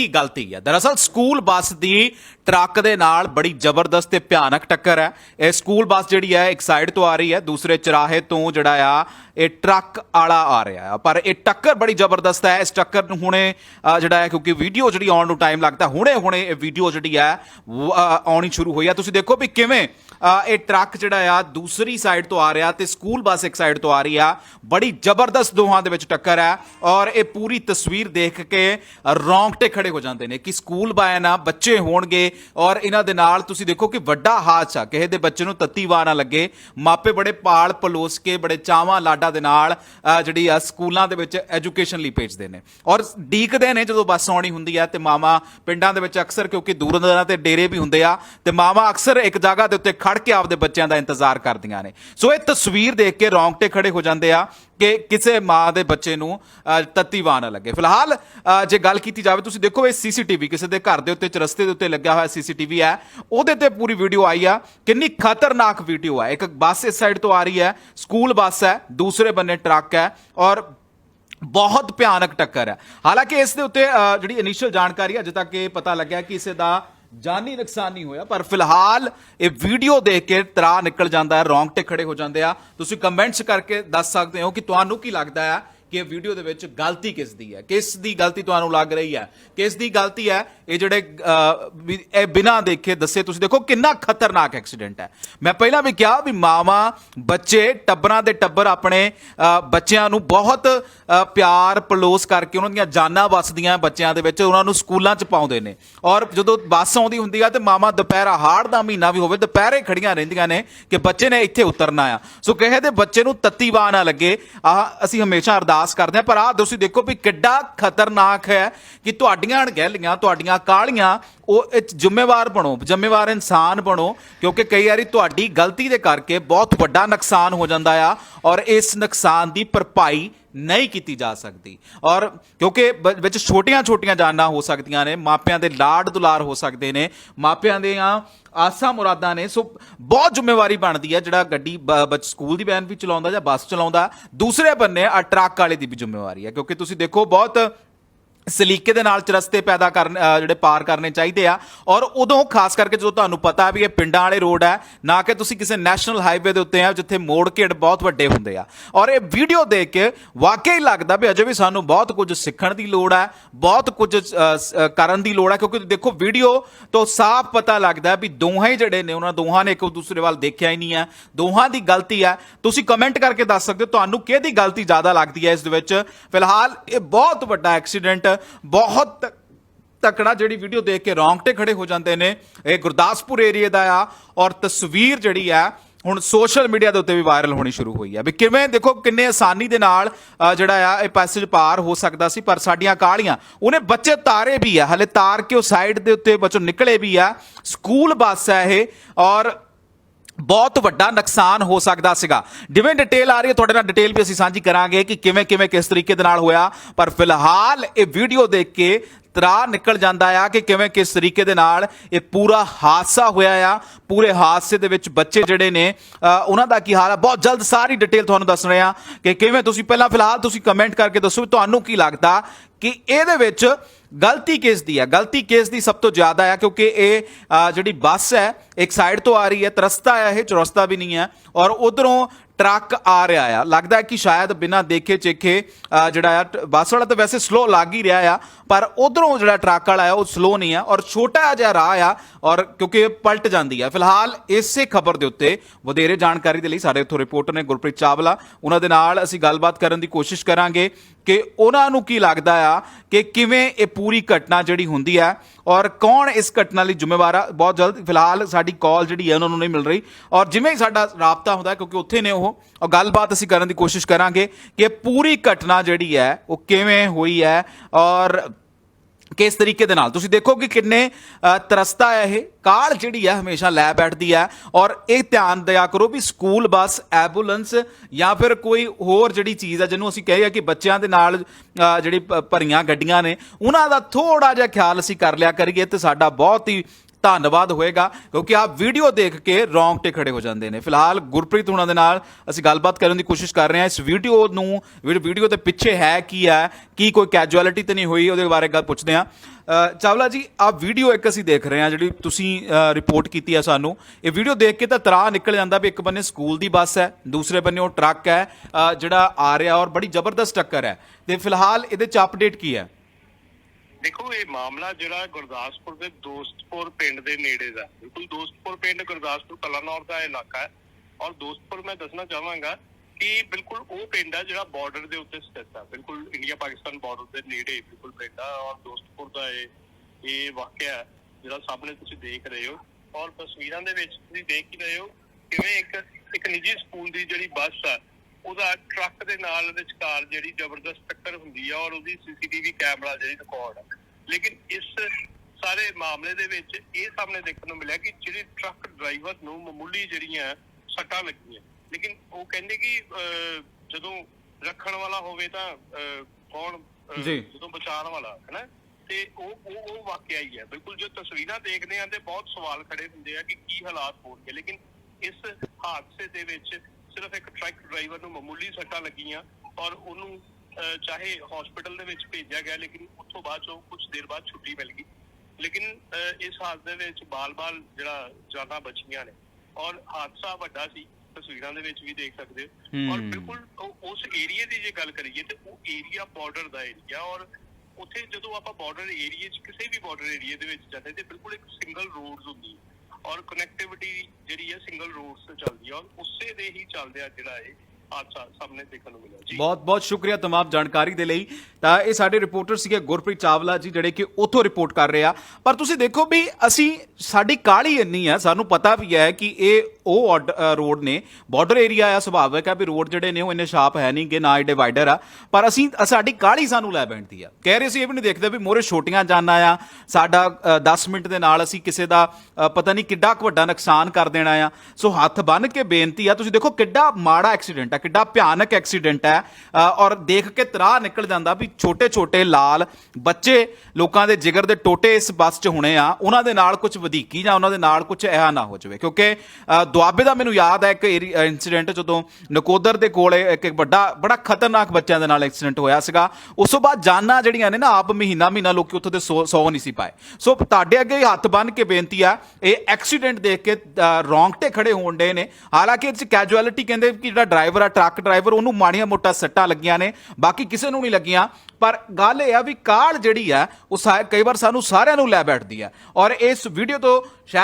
ਕੀ ਗਲਤੀ ਹੈ? ਦਰਅਸਲ ਸਕੂਲ ਬੱਸ ਦੀ ਟਰੱਕ ਦੇ ਨਾਲ ਬੜੀ ਜ਼ਬਰਦਸਤ ਤੇ ਭਿਆਨਕ ਟੱਕਰ ਹੈ। ਇਹ ਸਕੂਲ ਬੱਸ ਜਿਹੜੀ ਹੈ, ਇੱਕ ਸਾਈਡ ਤੋਂ ਆ ਰਹੀ ਹੈ, ਦੂਸਰੇ ਚਰਾਹੇ ਤੋਂ ਜਿਹੜਾ ਆ, ਇਹ ਟਰੱਕ ਆਲਾ ਆ ਰਿਹਾ ਆ ਪਰ ਇਹ ਟੱਕਰ ਬੜੀ ਜ਼ਬਰਦਸਤ ਹੈ। ਇਸ ਟੱਕਰ ਨੂੰ ਹੁਣੇ ਜਿਹੜਾ ਹੈ, ਕਿਉਂਕਿ ਵੀਡੀਓ ਜਿਹੜੀ ਆਉਣ ਨੂੰ ਟਾਈਮ ਲੱਗਦਾ ਹੁਣੇ ਹੁਣੇ ਇਹ ਵੀਡੀਓ ਜਿਹੜੀ ਹੈ ਆਉਣੀ ਸ਼ੁਰੂ ਹੋਈ ਹੈ। ਤੁਸੀਂ ਦੇਖੋ ਵੀ ਕਿਵੇਂ ਇਹ ਟਰੱਕ ਜਿਹੜਾ ਆ, ਦੂਸਰੀ ਸਾਈਡ ਤੋਂ ਆ ਰਿਹਾ ਤੇ ਸਕੂਲ ਬੱਸ ਇੱਕ ਸਾਈਡ ਤੋਂ ਆ ਰਹੀ ਆ। ਬੜੀ ਜ਼ਬਰਦਸਤ ਦੋਹਾਂ ਦੇ ਵਿੱਚ ਟੱਕਰ ਹੈ ਔਰ ਇਹ ਪੂਰੀ ਤਸਵੀਰ ਦੇਖ ਕੇ ਰੌਂਗਟੇ ਖੜੇ ਹੋ ਜਾਂਦੇ ਨੇ ਕਿ ਸਕੂਲ ਬਾਇਨ ਬੱਚੇ ਹੋਣਗੇ ਔਰ ਇਹਨਾਂ ਦੇ ਨਾਲ ਤੁਸੀਂ ਦੇਖੋ ਕਿ ਵੱਡਾ ਹਾਦਸਾ ਕਿਸੇ ਦੇ ਬੱਚੇ ਨੂੰ ਤੱਤੀ ਵਾਰ ਨਾ ਲੱਗੇ। ਮਾਪੇ ਬੜੇ ਪਾਲ ਪਲੋਸ ਕੇ, ਬੜੇ ਚਾਵਾਂ ਲਾਡਾ ਦੇ ਨਾਲ ਜਿਹੜੀ ਆ ਸਕੂਲਾਂ ਦੇ ਵਿੱਚ ਐਜੂਕੇਸ਼ਨ ਲਈ ਭੇਜਦੇ ਨੇ। ਔਰ ਡੀਕਦੇ ਨੇ ਜਦੋਂ ਬੱਸ ਆਉਣੀ ਹੁੰਦੀ ਆ ਤੇ ਮਾਮਾ ਪਿੰਡਾਂ ਦੇ ਵਿੱਚ ਅਕਸਰ, ਕਿਉਂਕਿ ਦੂਰ ਦਰਾਂ ਤੇ ਡੇਰੇ ਵੀ ਹੁੰਦੇ ਆ, ਤੇ ਮਾਮਾ ਅਕਸਰ ਇੱਕ ਜਗ੍ਹਾ ਦੇ ਉੱਤੇ ਖੜ ਕੇ ਆਪਦੇ ਬੱਚਿਆਂ ਦਾ ਇੰਤਜ਼ਾਰ ਕਰਦੀਆਂ ਨੇ। ਸੋ ਇਹ ਤਸਵੀਰ ਦੇਖ ਕੇ ਰੌਂਗਟੇ ਖੜੇ ਹੋ ਜਾਂਦੇ ਆ। ਕਿ ਕਿਸੇ ਮਾਂ ਦੇ ਬੱਚੇ ਨੂੰ ਤੱਤੀ ਵਾਹ ਨਾ ਲੱਗੇ। ਫਿਲਹਾਲ ਜੇ ਗੱਲ ਕੀਤੀ ਜਾਵੇ, ਤੁਸੀਂ ਦੇਖੋ ਇਹ ਸੀਸੀਟੀਵੀ ਕਿਸੇ ਦੇ ਘਰ ਦੇ ਉੱਤੇ ਚਰਸਤੇ ਦੇ ਉੱਤੇ ਲੱਗਿਆ ਹੋਇਆ ਸੀਸੀਟੀਵੀ ਹੈ। ਉਹਦੇ ਤੇ ਪੂਰੀ ਵੀਡੀਓ ਆਈ ਆ। ਕਿੰਨੀ ਖਤਰਨਾਕ ਵੀਡੀਓ ਹੈ। ਇੱਕ ਬੱਸ ਇਸ ਸਾਈਡ ਤੋਂ ਆ ਰਹੀ ਹੈ। ਸਕੂਲ ਬੱਸ ਹੈ। ਦੂਸਰੇ ਬੰਨੇ ਟਰੱਕ ਹੈ। ਔਰ ਬਹੁਤ ਭਿਆਨਕ ਟੱਕਰ ਹੈ। ਹਾਲਾਂਕਿ ਇਸ ਦੇ ਉੱਤੇ ਜਿਹੜੀ ਇਨੀਸ਼ੀਅਲ ਜਾਣਕਾਰੀ ਅਜੇ ਤੱਕ ਇਹ ਪਤਾ ਲੱਗਿਆ ਕਿ ਇਸੇ ਦਾ ਜਾਨੀ ਨੁਕਸਾਨ ਨਹੀਂ ਹੋਇਆ, ਪਰ ਫਿਲਹਾਲ ਇਹ ਵੀਡੀਓ ਦੇਖ ਕੇ ਤਰਾ ਨਿਕਲ ਜਾਂਦਾ ਹੈ, ਰੌਂਗਟੇ ਖੜੇ ਹੋ ਜਾਂਦੇ ਆ। ਤੁਸੀਂ ਕਮੈਂਟਸ ਕਰਕੇ ਦੱਸ ਸਕਦੇ ਹੋ ਕਿ ਤੁਹਾਨੂੰ ਕੀ ਲੱਗਦਾ ਹੈ ਕਿ ਵੀਡੀਓ ਦੇ ਵਿੱਚ ਗਲਤੀ ਕਿਸ ਦੀ ਹੈ? ਕਿਸ ਦੀ ਗਲਤੀ ਤੁਹਾਨੂੰ ਲੱਗ ਰਹੀ ਹੈ? ਕਿਸ ਦੀ ਗਲਤੀ ਹੈ? ਇਹ ਜਿਹੜੇ ਇਹ ਬਿਨਾਂ ਦੇਖੇ ਦੱਸੇ ਤੁਸੀਂ ਦੇਖੋ ਕਿੰਨਾ ਖਤਰਨਾਕ ਐਕਸੀਡੈਂਟ ਹੈ। ਮੈਂ ਪਹਿਲਾਂ ਵੀ ਕਿਹਾ ਵੀ ਮਾਵਾਂ, ਬੱਚੇ ਟੱਬਰਾਂ ਦੇ ਟੱਬਰ ਆਪਣੇ ਬੱਚਿਆਂ ਨੂੰ ਬਹੁਤ ਪਿਆਰ ਪਲੋਸ ਕਰਕੇ ਉਹਨਾਂ ਦੀਆਂ ਜਾਨਾਂ ਵਸਦੀਆਂ ਬੱਚਿਆਂ ਦੇ ਵਿੱਚ, ਉਹਨਾਂ ਨੂੰ ਸਕੂਲਾਂ 'ਚ ਪਾਉਂਦੇ ਨੇ। ਔਰ ਜਦੋਂ ਬੱਸ ਆਉਂਦੀ ਹੁੰਦੀ ਆ ਤੇ ਮਾਵਾਂ ਦੁਪਹਿਰਾ ਹਾੜ ਦਾ ਮਹੀਨਾ ਵੀ ਹੋਵੇ, ਦੁਪਹਿਰੇ ਖੜੀਆਂ ਰਹਿੰਦੀਆਂ ਨੇ ਕਿ ਬੱਚੇ ਨੇ ਇੱਥੇ ਉਤਰਨਾ ਆ। ਸੋ ਕਿਸੇ ਦੇ ਬੱਚੇ ਨੂੰ ਤੱਤੀ ਵਾਹ ਨਾ ਲੱਗੇ। ਆ ਅਸੀਂ ਹਮੇਸ਼ਾ ਅਰਦਾਸ ਕਰਦੇ ਆ, ਪਰ ਆਹ ਤੁਸੀਂ ਦੇਖੋ ਵੀ ਕਿੱਡਾ ਖਤਰਨਾਕ ਹੈ ਕਿ ਤੁਹਾਡੀਆਂ ਅਣਗਹਿਲੀਆਂ, ਤੁਹਾਡੀਆਂ ਕਾਹਲੀਆਂ, ਉਹ ਜ਼ਿੰਮੇਵਾਰ ਬਣੋ, ਜ਼ਿੰਮੇਵਾਰ ਇਨਸਾਨ ਬਣੋ, ਕਿਉਂਕਿ ਕਈ ਵਾਰੀ ਤੁਹਾਡੀ ਗਲਤੀ ਦੇ ਕਰਕੇ ਬਹੁਤ ਵੱਡਾ ਨੁਕਸਾਨ ਹੋ ਜਾਂਦਾ ਆ ਔਰ ਇਸ ਨੁਕਸਾਨ ਦੀ ਭਰਪਾਈ ਨਹੀਂ ਕੀਤੀ ਜਾ ਸਕਦੀ। ਔਰ ਕਿਉਂਕਿ ਬ- ਵਿੱਚ ਛੋਟੀਆਂ-ਛੋਟੀਆਂ ਜਾਨਾਂ ਹੋ ਸਕਦੀਆਂ ਨੇ, ਮਾਪਿਆਂ ਦੇ ਲਾਡ ਦੁਲਾਰ ਹੋ ਸਕਦੇ ਨੇ, ਮਾਪਿਆਂ ਦੀਆਂ ਆਸਾਂ ਮੁਰਾਦਾਂ ਨੇ, ਸੋ ਬਹੁਤ ਜ਼ਿੰਮੇਵਾਰੀ ਬਣਦੀ ਹੈ ਜਿਹੜਾ ਗੱਡੀ ਬ- ਬੱਚ ਸਕੂਲ ਦੀ ਵੈਨ ਵੀ ਚਲਾਉਂਦਾ ਜਾਂ ਬੱਸ ਚਲਾਉਂਦਾ। ਦੂਸਰੇ ਬੰਨੇ ਆ ਟਰੱਕ ਵਾਲੇ ਦੀ ਵੀ ਜ਼ਿੰਮੇਵਾਰੀ ਹੈ, ਕਿਉਂਕਿ ਤੁਸੀਂ ਦੇਖੋ ਬਹੁਤ ਸਲੀਕੇ ਦੇ ਨਾਲ ਰਸਤੇ ਪੈਦਾ ਕਰਨ ਜਿਹੜੇ ਪਾਰ ਕਰਨੇ ਚਾਹੀਦੇ ਆ। ਔਰ ਉਦੋਂ ਖਾਸ ਕਰਕੇ ਜਦੋਂ ਤੁਹਾਨੂੰ ਪਤਾ ਵੀ ਇਹ ਪਿੰਡਾਂ ਵਾਲੇ ਰੋਡ ਹੈ ਨਾ ਕਿ ਤੁਸੀਂ ਕਿਸੇ ਨੈਸ਼ਨਲ ਹਾਈਵੇ ਦੇ ਉੱਤੇ ਆ, ਜਿੱਥੇ ਮੋੜ ਘੇੜ ਬਹੁਤ ਵੱਡੇ ਹੁੰਦੇ ਆ। ਔਰ ਇਹ ਵੀਡੀਓ ਦੇਖ ਕੇ ਵਾਕਈ ਲੱਗਦਾ ਵੀ ਅਜੇ ਵੀ ਸਾਨੂੰ ਬਹੁਤ ਕੁਝ ਸਿੱਖਣ ਦੀ ਲੋੜ ਹੈ ਬਹੁਤ ਕੁਝ ਕਰਨ ਦੀ ਲੋੜ ਹੈ ਕਿਉਂਕਿ ਦੇਖੋ ਵੀਡੀਓ ਤੋਂ ਸਾਫ਼ ਪਤਾ ਲੱਗਦਾ ਵੀ ਦੋਹਾਂ ਹੀ ਜਿਹੜੇ ਨੇ, ਉਹਨਾਂ ਦੋਹਾਂ ਨੇ ਇੱਕ ਦੂਸਰੇ ਵੱਲ ਦੇਖਿਆ ਹੀ ਨਹੀਂ ਹੈ ਦੋਹਾਂ ਦੀ ਗਲਤੀ ਹੈ ਤੁਸੀਂ ਕਮੈਂਟ ਕਰਕੇ ਦੱਸ ਸਕਦੇ ਹੋ, ਤੁਹਾਨੂੰ ਕਿਹਦੀ ਗਲਤੀ ਜ਼ਿਆਦਾ ਲੱਗਦੀ ਹੈ ਇਸ ਦੇ ਵਿੱਚ? ਫਿਲਹਾਲ ਇਹ ਬਹੁਤ ਵੱਡਾ ਐਕਸੀਡੈਂਟ ਬਹੁਤ ਤਕੜਾ ਜਿਹੜੀ ਵੀਡੀਓ ਦੇਖ ਕੇ ਰੌਂਗਟੇ ਖੜੇ ਹੋ ਜਾਂਦੇ ਨੇ। ਇਹ ਗੁਰਦਾਸਪੁਰ ਏਰੀਆ ਦਾ ਆ ਔਰ ਤਸਵੀਰ ਜਿਹੜੀ ਆ, ਹੁਣ ਸੋਸ਼ਲ ਮੀਡੀਆ ਦੇ ਉੱਤੇ ਵੀ ਵਾਇਰਲ ਹੋਣੀ ਸ਼ੁਰੂ ਹੋਈ ਆ। ਵੀ ਕਿਵੇਂ, ਦੇਖੋ ਕਿੰਨੇ ਆਸਾਨੀ ਦੇ ਨਾਲ ਜਿਹੜਾ ਆ, ਇਹ ਪੈਸੇਜ ਪਾਰ ਹੋ ਸਕਦਾ ਸੀ, ਪਰ ਸਾਡੀਆਂ ਕਾਲੀਆਂ ਉਹਨੇ ਬੱਚੇ ਤਾਰੇ ਵੀ ਆ। ਹਲੇ ਤਾਰ ਕੇ ਉਹ ਸਾਈਡ ਦੇ ਉੱਤੇ ਬੱਚੋਂ ਨਿਕਲੇ ਵੀ ਆ। ਸਕੂਲ ਬੱਸ ਹੈ ਇਹ ਔਰ ਬਹੁਤ ਵੱਡਾ ਨੁਕਸਾਨ ਹੋ ਸਕਦਾ ਸੀਗਾ। ਜਿਵੇਂ ਡਿਟੇਲ ਆ ਰਹੀ ਹੈ, ਤੁਹਾਡੇ ਨਾਲ ਡਿਟੇਲ ਵੀ ਅਸੀਂ ਸਾਂਝੀ ਕਰਾਂਗੇ ਕਿ ਕਿਵੇਂ ਕਿਵੇਂ ਕਿਸ ਤਰੀਕੇ ਦੇ ਨਾਲ ਹੋਇਆ। ਪਰ ਫਿਲਹਾਲ ਇਹ ਵੀਡੀਓ ਦੇਖ ਕੇ ਤਰਾ ਨਿਕਲ ਜਾਂਦਾ ਆ ਕਿ ਕਿਵੇਂ ਕਿਸ ਤਰੀਕੇ ਦੇ ਨਾਲ ਇਹ ਪੂਰਾ ਹਾਦਸਾ ਹੋਇਆ ਆ, ਪੂਰੇ ਹਾਦਸੇ ਦੇ ਵਿੱਚ ਬੱਚੇ ਜਿਹੜੇ ਨੇ ਉਹਨਾਂ ਦਾ ਕੀ ਹਾਲ ਆ? ਬਹੁਤ ਜਲਦ ਸਾਰੀ ਡਿਟੇਲ ਤੁਹਾਨੂੰ ਦੱਸ ਰਹੇ ਆ ਕਿ ਕਿਵੇਂ ਤੁਸੀਂ ਪਹਿਲਾਂ ਫਿਲਹਾਲ ਤੁਸੀਂ ਕਮੈਂਟ ਕਰਕੇ ਦੱਸੋ ਵੀ ਤੁਹਾਨੂੰ ਕੀ ਲੱਗਦਾ ਕਿ ਇਹਦੇ ਵਿੱਚ ਗਲਤੀ ਕਿਸ ਦੀ ਹੈ ਗਲਤੀ ਕਿਸ ਦੀ ਸਭ ਤੋਂ ਜ਼ਿਆਦਾ ਹੈ ਕਿਉਂਕਿ ਇਹ ਜਿਹੜੀ ਬੱਸ ਹੈ, ਇੱਕ ਸਾਈਡ ਤੋਂ ਆ ਰਹੀ ਹੈ, ਤਰਸਤਾ ਹੈ ਇਹ, ਚੁਰਸਤਾ ਵੀ ਨਹੀਂ ਹੈ ਔਰ ਉਧਰੋਂ ਟਰੱਕ ਆ ਰਿਹਾ ਆ। ਲੱਗਦਾ ਹੈ ਕਿ ਸ਼ਾਇਦ ਬਿਨਾਂ ਦੇਖੇ ਚੇਖੇ ਜਿਹੜਾ ਆ, ਟ- ਬੱਸ ਵਾਲਾ ਤਾਂ ਵੈਸੇ ਸਲੋ ਲੱਗ ਹੀ ਰਿਹਾ ਆ, ਪਰ ਉਧਰੋਂ ਜਿਹੜਾ ਟਰੱਕ ਵਾਲਾ ਆ, ਉਹ ਸਲੋ ਨਹੀਂ ਆ ਔਰ ਛੋਟਾ ਜਿਹਾ ਰਾਹ ਆ ਔਰ ਕਿਉਂਕਿ ਇਹ ਪਲਟ ਜਾਂਦੀ ਆ। ਫਿਲਹਾਲ ਇਸੇ ਖਬਰ ਦੇ ਉੱਤੇ ਵਧੇਰੇ ਜਾਣਕਾਰੀ ਦੇ ਲਈ ਸਾਡੇ ਇੱਥੋਂ ਰਿਪੋਰਟਰ ਨੇ ਗੁਰਪ੍ਰੀਤ ਚਾਵਲਾ। ਉਹਨਾਂ ਦੇ ਨਾਲ ਅਸੀਂ ਗੱਲਬਾਤ ਕਰਨ ਦੀ ਕੋਸ਼ਿਸ਼ ਕਰਾਂਗੇ ਕਿ ਉਹਨਾਂ ਨੂੰ ਕੀ ਲੱਗਦਾ ਆ ਕਿ ਕਿਵੇਂ ਇਹ ਪੂਰੀ ਘਟਨਾ ਜਿਹੜੀ ਹੁੰਦੀ ਹੈ ਔਰ ਕੌਣ ਇਸ ਘਟਨਾ ਲਈ ਜ਼ਿੰਮੇਵਾਰ ਆ। ਬਹੁਤ ਜਲਦ ਫਿਲਹਾਲ ਸਾਡੀ ਕਾਲ ਜਿਹੜੀ ਹੈ ਉਹਨਾਂ ਨੂੰ ਨਹੀਂ ਮਿਲ ਰਹੀ। ਔਰ ਜਿਵੇਂ ਹੀ ਸਾਡਾ ਰਾਬਤਾ ਹੁੰਦਾ, ਕਿਉਂਕਿ ਉੱਥੇ ਨੇ ਉਹ ਔਰ ਗੱਲਬਾਤ ਅਸੀਂ ਕਰਨ ਦੀ ਕੋਸ਼ਿਸ਼ ਕਰਾਂਗੇ ਕਿ ਪੂਰੀ ਘਟਨਾ ਜਿਹੜੀ ਹੈ, ਉਹ ਕਿਵੇਂ ਹੋਈ ਹੈ ਔਰ ਕਿਸ ਤਰੀਕੇ ਦੇ ਨਾਲ। ਤੁਸੀਂ ਦੇਖੋ ਕਿ ਕਿੰਨੇ ਤਰਸਤਾ ਹੈ ਇਹ। ਕਾਲ ਜਿਹੜੀ ਹੈ, ਹਮੇਸ਼ਾ ਲੈ ਬੈਠਦੀ ਹੈ ਔਰ ਇਹ ਧਿਆਨ ਦਿਆ ਕਰੋ ਵੀ ਸਕੂਲ ਬੱਸ, ਐਂਬੂਲੈਂਸ ਜਾਂ ਫਿਰ ਕੋਈ ਹੋਰ ਜਿਹੜੀ ਚੀਜ਼ ਹੈ, ਜਿਹਨੂੰ ਅਸੀਂ ਕਹੀਏ ਕਿ ਬੱਚਿਆਂ ਦੇ ਨਾਲ ਜਿਹੜੀ ਭਰੀਆਂ ਗੱਡੀਆਂ ਨੇ, ਉਹਨਾਂ ਦਾ ਥੋੜਾ ਜਿਹਾ ਖਿਆਲ ਅਸੀਂ ਕਰ ਲਿਆ ਕਰੀਏ ਤੇ ਸਾਡਾ ਬਹੁਤ ਹੀ ਧੰਨਵਾਦ ਹੋਏਗਾ, ਕਿਉਂਕਿ ਆਪ ਵੀਡੀਓ ਦੇਖ ਕੇ ਰੌਂਗਟੇ ਖੜੇ ਹੋ ਜਾਂਦੇ ਨੇ। ਫਿਲਹਾਲ ਗੁਰਪ੍ਰੀਤ ਹੁਣਾਂ ਦੇ ਨਾਲ ਅਸੀਂ ਗੱਲਬਾਤ ਕਰਨ ਦੀ ਕੋਸ਼ਿਸ਼ ਕਰ ਰਹੇ ਹਾਂ। ਇਸ ਵੀਡੀਓ ਨੂੰ ਵੀਡੀਓ ਦੇ ਪਿੱਛੇ ਹੈ ਕੀ ਹੈ, ਕੀ ਕੋਈ ਕੈਜੁਅਲਿਟੀ ਤੇ ਨਹੀਂ ਹੋਈ, ਉਹਦੇ ਬਾਰੇ ਗੱਲ ਪੁੱਛਦੇ ਹਾਂ। ਚਾਵਲਾ ਜੀ ਆ ਵੀਡੀਓ ਇੱਕ ਅਸੀਂ ਦੇਖ ਰਹੇ ਹਾਂ, ਜਿਹੜੀ ਤੁਸੀਂ ਰਿਪੋਰਟ ਕੀਤੀ ਹੈ ਸਾਨੂੰ। ਇਹ ਵੀਡੀਓ ਦੇਖ ਕੇ ਤਾਂ ਤਰਾ ਨਿਕਲ ਜਾਂਦਾ ਵੀ ਇੱਕ ਬੰਨੇ ਸਕੂਲ ਦੀ ਬੱਸ ਹੈ, ਦੂਸਰੇ ਬੰਨੇ ਉਹ ਟਰੱਕ ਹੈ ਜਿਹੜਾ ਆ ਰਿਹਾ ਔਰ ਬੜੀ ਜ਼ਬਰਦਸਤ ਟੱਕਰ ਹੈ। ਤੇ ਫਿਲਹਾਲ ਇਹਦੇ ਚ ਅਪਡੇਟ ਕੀ ਹੈ? ਦੇਖੋ, ਇਹ ਮਾਮਲਾ ਜਿਹੜਾ ਗੁਰਦਾਸਪੁਰ ਦੇ ਦੋਸਤਪੁਰ ਪਿੰਡ ਦੇ ਨੇੜੇ ਦਾ। ਬਿਲਕੁਲ ਦੋਸਤਪੁਰ ਪਿੰਡ ਗੁਰਦਾਸਪੁਰ ਕਲਾਨੌਰ ਦਾ ਇਲਾਕਾ ਹੈ। ਔਰ ਦੋਸਤਪੁਰ ਮੈਂ ਦੱਸਣਾ ਚਾਹਾਂਗਾ ਕਿ ਬਿਲਕੁਲ ਉਹ ਪਿੰਡ ਆ ਜਿਹੜਾ ਬਾਰਡਰ ਦੇ ਉੱਤੇ ਸਥਿਤ ਹੈ ਬਿਲਕੁਲ ਇੰਡੀਆ ਪਾਕਿਸਤਾਨ ਬਾਰਡਰ ਦੇ ਨੇੜੇ ਬਿਲਕੁਲ ਪਿੰਡ ਆ ਔਰ ਦੋਸਤਪੁਰ ਦਾ ਇਹ ਇਹ ਵਾਕਿਆ ਹੈ, ਜਿਹੜਾ ਸਾਹਮਣੇ ਤੁਸੀਂ ਦੇਖ ਰਹੇ ਹੋ। ਔਰ ਤਸਵੀਰਾਂ ਦੇ ਵਿੱਚ ਤੁਸੀਂ ਦੇਖ ਹੀ ਰਹੇ ਹੋ ਕਿਵੇਂ ਇੱਕ ਇੱਕ ਨਿੱਜੀ ਸਕੂਲ ਦੀ ਜਿਹੜੀ ਬੱਸ ਆ ਉਹਦਾ ਟਰੱਕ ਦੇ ਨਾਲ ਵਿਚਕਾਰ ਜਿਹੜੀ ਜ਼ਬਰਦਸਤ ਟੱਕਰ ਹੁੰਦੀ ਹੈ ਔਰ ਉਹਦੀ ਸੀਸੀਟੀਵੀ ਕੈਮਰਾ ਜਿਹੜੀ ਰਿਕਾਰਡ ਹੈ ਲੇਕਿਨ ਇਸ ਸਾਰੇ ਮਾਮਲੇ ਦੇ ਵਿੱਚ ਇਹ ਸਾਹਮਣੇ ਦੇਖਣ ਨੂੰ ਮਿਲਿਆ ਕਿ ਜਿਹੜੀ ਟਰੱਕ ਡਰਾਈਵਰ ਨੂੰ ਮਾਮੂਲੀ ਜਿਹੜੀਆਂ ਸੱਟਾਂ ਲੱਗੀਆਂ। ਲੇਕਿਨ ਉਹ ਕਹਿੰਦੇ ਕਿ ਜਦੋਂ ਰੱਖਣ ਵਾਲਾ ਹੋਵੇ ਤਾਂ ਕੌਣ। ਜਦੋਂ ਬਚਾਉਣ ਵਾਲਾ ਹੈ ਨਾ ਤੇ ਉਹ ਉਹ ਉਹ ਵਾਕਿਆ ਹੀ ਹੈ ਬਿਲਕੁਲ ਜੋ ਤਸਵੀਰਾਂ ਦੇਖਦੇ ਆ ਤੇ ਬਹੁਤ ਸਵਾਲ ਖੜੇ ਹੁੰਦੇ ਆ ਕਿ ਕੀ ਹਾਲਾਤ ਹੋਣਗੇ। ਲੇਕਿਨ ਇਸ ਹਾਦਸੇ ਦੇ ਵਿੱਚ ਸਿਰਫ ਇੱਕ ਟਰੱਕ ਡਰਾਈਵਰ ਨੂੰ ਮਾਮੂਲੀ ਸੱਟਾਂ ਲੱਗੀਆਂ ਔਰ ਉਹਨੂੰ ਚਾਹੇ ਹਸਪੀਟਲ ਦੇ ਵਿੱਚ ਭੇਜਿਆ ਗਿਆ ਲੇਕਿਨ ਉੱਥੋਂ ਬਾਅਦ ਚੋਂ ਕੁਝ ਦੇਰ ਬਾਅਦ ਛੁੱਟੀ ਮਿਲ ਗਈ। ਲੇਕਿਨ ਇਸ ਹਾਦਸੇ ਵਿੱਚ ਬਾਲ-ਬਾਲ ਜਿਹੜਾ ਜਾਨਾਂ ਬਚੀਆਂ ਨੇ ਔਰ ਹਾਦਸਾ ਵੱਡਾ ਸੀ ਤਸਵੀਰਾਂ ਦੇ ਵਿੱਚ ਵੀ ਦੇਖ ਸਕਦੇ ਹੋ। ਔਰ। ਬਿਲਕੁਲ ਉਹ- ਉਸ ਏਰੀਆ ਦੀ ਜੇ ਗੱਲ ਕਰੀਏ ਤੇ ਉਹ ਏਰੀਆ ਬਾਰਡਰ ਦਾ ਏਰੀਆ ਔਰ ਉੱਥੇ ਜਦੋਂ ਆਪਾਂ ਬਾਰਡਰ ਏਰੀਆ 'ਚ ਕਿਸੇ ਵੀ ਬਾਰਡਰ ਏਰੀਆ ਦੇ ਵਿੱਚ ਜਾਂਦੇ ਤੇ ਬਿਲਕੁਲ ਇੱਕ ਸਿੰਗਲ ਰੋਡਸ ਹੁੰਦੀ ਹੈ। ਔਰ ਕਨੈਕਟੀਵਿਟੀ ਜਿਹੜੀ ਹੈ ਸਿੰਗਲ ਰੋਡਸ ਤੇ ਚੱਲਦੀ ਹੈ ਉਸੇ ਦੇ ਹੀ ਚੱਲਦਿਆਂ ਜਿਹੜਾ ਇਹ ਹਾਦਸਾ ਸਾਹਮਣੇ ਦੇਖਣ ਨੂੰ ਮਿਲਿਆ। ਜੀ। ਬਹੁਤ ਬਹੁਤ ਸ਼ੁਕਰੀਆ ਤਮਾਮ ਜਾਣਕਾਰੀ ਦੇ ਲਈ। ਤਾਂ ਇਹ ਸਾਡੇ ਰਿਪੋਰਟਰ ਸੀਗੇ ਗੁਰਪ੍ਰੀਤ ਚਾਵਲਾ ਜੀ, ਜਿਹੜੇ ਕਿ ਉੱਥੋਂ ਰਿਪੋਰਟ ਕਰ ਰਹੇ ਆ। ਪਰ ਤੁਸੀਂ ਦੇਖੋ ਵੀ ਅਸੀਂ ਸਾਡੀ ਕਾਹਲੀ ਇੰਨੀ ਆ, ਸਾਨੂੰ ਪਤਾ ਵੀ ਹੈ ਕਿ ਇਹ ਉਹ ਔਡ- ਰੋਡ ਨੇ। ਬਾਰਡਰ ਏਰੀਆ ਆ ਸੁਭਾਵਿਕ ਆ ਵੀ ਰੋਡ ਜਿਹੜੇ ਨੇ ਉਹ ਇੰਨੇ ਸ਼ਾਰਪ ਹੈ ਨਹੀਂਗੇ ਨਾ ਇਹ ਡਿਵਾਈਡਰ ਆ। ਪਰ ਅਸੀਂ ਸਾਡੀ ਕਾਹਲੀ ਸਾਨੂੰ ਲੈ ਬੈਠਦੀ ਆ। ਕਹਿ ਰਹੇ ਸੀ ਇਹ ਵੀ ਨਹੀਂ ਦੇਖਦੇ ਵੀ ਮੋਰੇ ਛੋਟੀਆਂ ਜਾਨਾਂ ਆ। ਸਾਡਾ ਅ, 10 ਮਿੰਟ ਦੇ ਨਾਲ ਅਸੀਂ ਕਿਸੇ ਦਾ ਪਤਾ ਨਹੀਂ ਕਿੱਡਾ ਕੁ ਵੱਡਾ ਨੁਕਸਾਨ ਕਰ ਦੇਣਾ ਆ। ਸੋ ਹੱਥ ਬੰਨ ਕੇ ਬੇਨਤੀ ਆ ਤੁਸੀਂ ਦੇਖੋ ਕਿੱਡਾ ਮਾੜਾ ਐਕਸੀਡੈਂਟ ਆ ਕਿੱਡਾ ਭਿਆਨਕ ਐਕਸੀਡੈਂਟ ਹੈ ਔਰ ਦੇਖ ਕੇ ਤਰਾਹ ਨਿਕਲ ਜਾਂਦਾ ਵੀ ਛੋਟੇ ਛੋਟੇ ਲਾਲ ਬੱਚੇ ਲੋਕਾਂ ਦੇ ਜਿਗਰ ਦੇ ਟੋਟੇ ਇਸ ਬੱਸ 'ਚ ਹੋਣੇ ਆ। ਉਹਨਾਂ ਦੇ ਨਾਲ ਕੁਝ ਵਧੀਕੀ ਜਾਂ ਉਹਨਾਂ ਦੇ ਨਾਲ ਕੁਝ ਇਹ ਨਾ ਹੋ ਜਾਵੇ। ਕਿਉਂਕਿ ਦੁਆਬੇ ਦਾ ਮੈਨੂੰ ਯਾਦ ਹੈ ਇੱਕ ਇਨਸੀਡੈਂਟ ਜਦੋਂ ਨਕੋਦਰ ਦੇ ਕੋਲ ਇੱਕ ਵੱਡਾ ਬੜਾ ਖਤਰਨਾਕ ਬੱਚਿਆਂ ਦੇ ਨਾਲ ਐਕਸੀਡੈਂਟ ਹੋਇਆ ਸੀਗਾ। ਉਸ ਤੋਂ ਬਾਅਦ ਜਾਨਾਂ ਜਿਹੜੀਆਂ ਨੇ ਨਾ ਆਪ ਮਹੀਨਾ ਮਹੀਨਾ ਲੋਕੀ ਉੱਥੋਂ ਦੇ ਸੌ ਸੌ ਨਹੀਂ ਸੀ ਪਾਏ। ਸੋ ਤੁਹਾਡੇ ਅੱਗੇ ਹੱਥ ਬੰਨ ਕੇ ਬੇਨਤੀ ਆ ਇਹ ਐਕਸੀਡੈਂਟ ਦੇਖ ਕੇ ਅ, ਰੌਂਗਟੇ ਖੜੇ ਹੋਣ ਦੇ ਨੇ। ਹਾਲਾਂਕਿ ਇਹ ਚ ਕੈਜੁਅਲਿਟੀ ਕਹਿੰਦੇ ਕਿ ਜਿਹੜਾ ਡਰਾਈਵਰ ਆ ਟਰੱਕ ਡਰਾਈਵਰ ਉਹਨੂੰ ਮਾੜੀਆਂ ਮੋਟਾ ਸੱਟਾਂ ਲੱਗੀਆਂ ਨੇ ਬਾਕੀ ਕਿਸੇ ਨੂੰ ਨਹੀਂ ਲੱਗੀਆਂ। ਪਰ ਗੱਲ ਇਹ ਆ ਵੀ ਕਾਲ ਜਿਹੜੀ ਆ ਉਹ ਸਾ- ਕਈ ਵਾਰ ਸਾਨੂੰ ਸਾਰਿਆਂ ਨੂੰ ਲੈ ਬੈਠਦੀ ਆ। ਔਰ ਇਸ ਵੀਡੀਓ ਤੋਂ ਸ਼ਾਇਦ